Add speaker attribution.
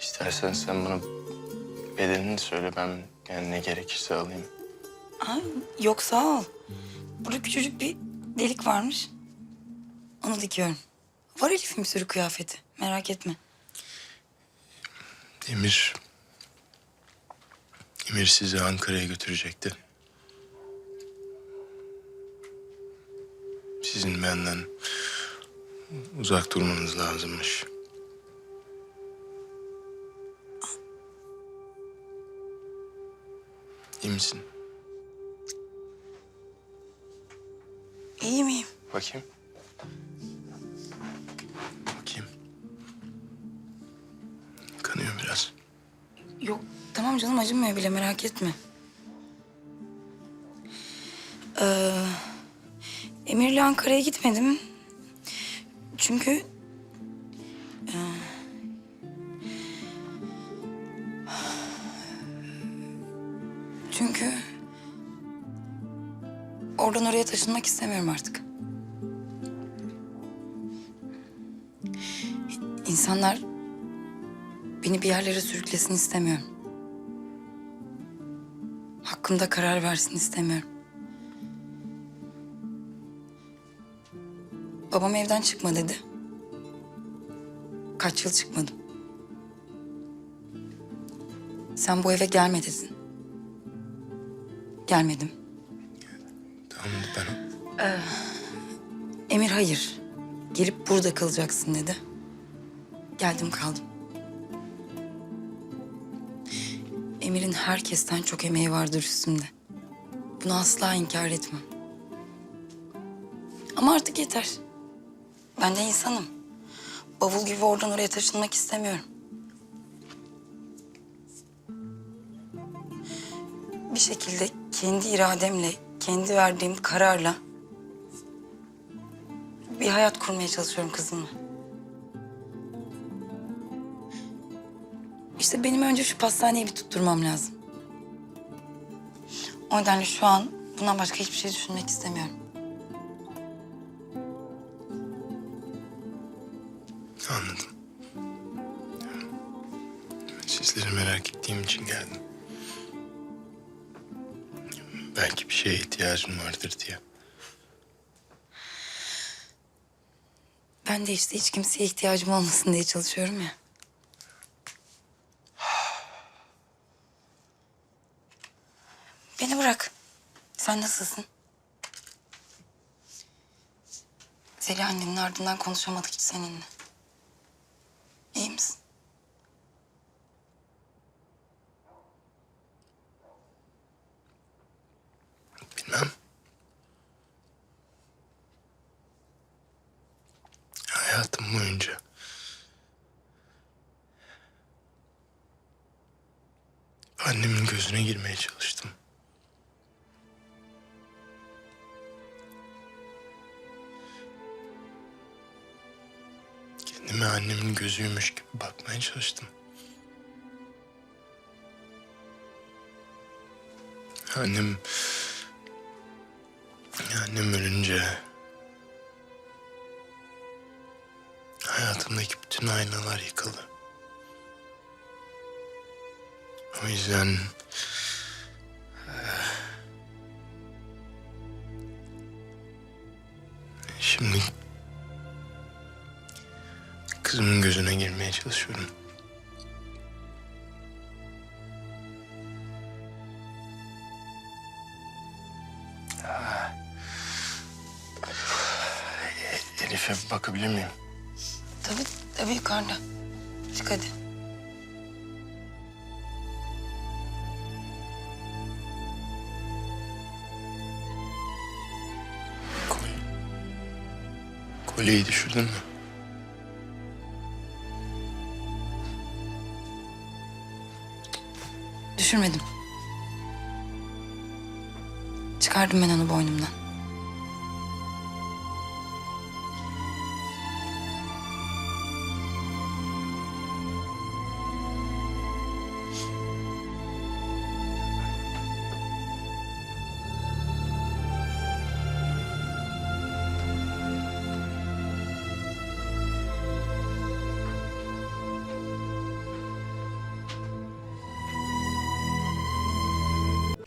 Speaker 1: İstersen sen bana bedenini söyle ben yani ne gerekirse alayım.
Speaker 2: Ay, yok sağ ol. Burada küçücük bir delik varmış. Onu dikiyorum. Var Elif'in bir sürü kıyafeti. Merak etme.
Speaker 1: Emir... Emir sizi Ankara'ya götürecekti. Sizin benden uzak durmanız lazımmış. İyi misin?
Speaker 2: İyi miyim?
Speaker 1: Bakayım. Bakayım. Kanıyor biraz.
Speaker 2: Yok tamam canım acımıyor bile merak etme. Ee, Emir'le Ankara'ya gitmedim. Çünkü... e, çünkü... Oradan oraya taşınmak istemiyorum artık. İnsanlar beni bir yerlere sürüklesin istemiyorum. Hakkımda karar versin istemiyorum. Babam evden çıkma dedi. Kaç yıl çıkmadım. Sen bu eve gelme dedin. Gelmedim.
Speaker 1: Tamam ben
Speaker 2: Emir hayır. Gelip burada kalacaksın dedi. Geldim kaldım. Emir'in herkesten çok emeği vardır üstümde. Bunu asla inkar etmem. Ama artık yeter. Ben de insanım. Bavul gibi oradan oraya taşınmak istemiyorum. Bir şekilde kendi irademle, kendi verdiğim kararla bir hayat kurmaya çalışıyorum kızımla. İşte benim önce şu pastaneyi bir tutturmam lazım. O nedenle şu an bundan başka hiçbir şey düşünmek istemiyorum.
Speaker 1: Sizleri merak ettiğim için geldim. Belki bir şeye ihtiyacın vardır diye.
Speaker 2: Ben de işte hiç kimseye ihtiyacım olmasın diye çalışıyorum ya. Beni bırak. Sen nasılsın? Zeliha annenin ardından konuşamadık hiç seninle. İyi misin?
Speaker 1: Bilmem. Hayatım boyunca annemin gözüne girmeye çalıştım. Kendime annemin gözüymüş gibi bakmaya çalıştım. Annem Annem ölünce hayatımdaki bütün aynalar yıkıldı. O yüzden eh, şimdi kızımın gözüne girmeye çalışıyorum. Elif'e bir bakabilir miyim?
Speaker 2: Tabii, tabii yukarıda. Çık hadi.
Speaker 1: Kolye. Kolyeyi düşürdün mü?
Speaker 2: Düşürmedim. Çıkardım ben onu boynumdan.